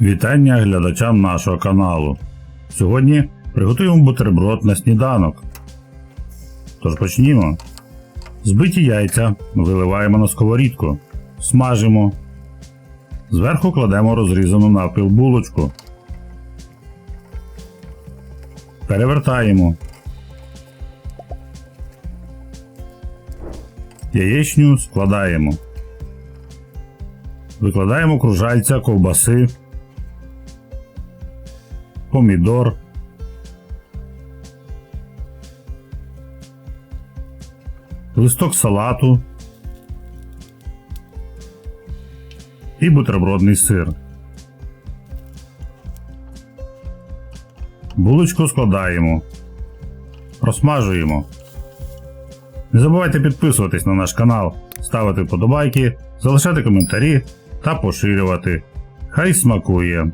Вітання глядачам нашого каналу. Сьогодні приготуємо бутерброд на сніданок. Тож почнімо. Збиті яйця виливаємо на сковорідку, смажимо. Зверху кладемо розрізану навпіл булочку. Перевертаємо. Яєчню складаємо. Викладаємо кружальця ковбаси, помідор, листок салату і бутербродний сир. Булочку складаємо, розсмажуємо. Не забувайте підписуватись на наш канал, ставити вподобайки, залишати коментарі та поширювати. Хай смакує!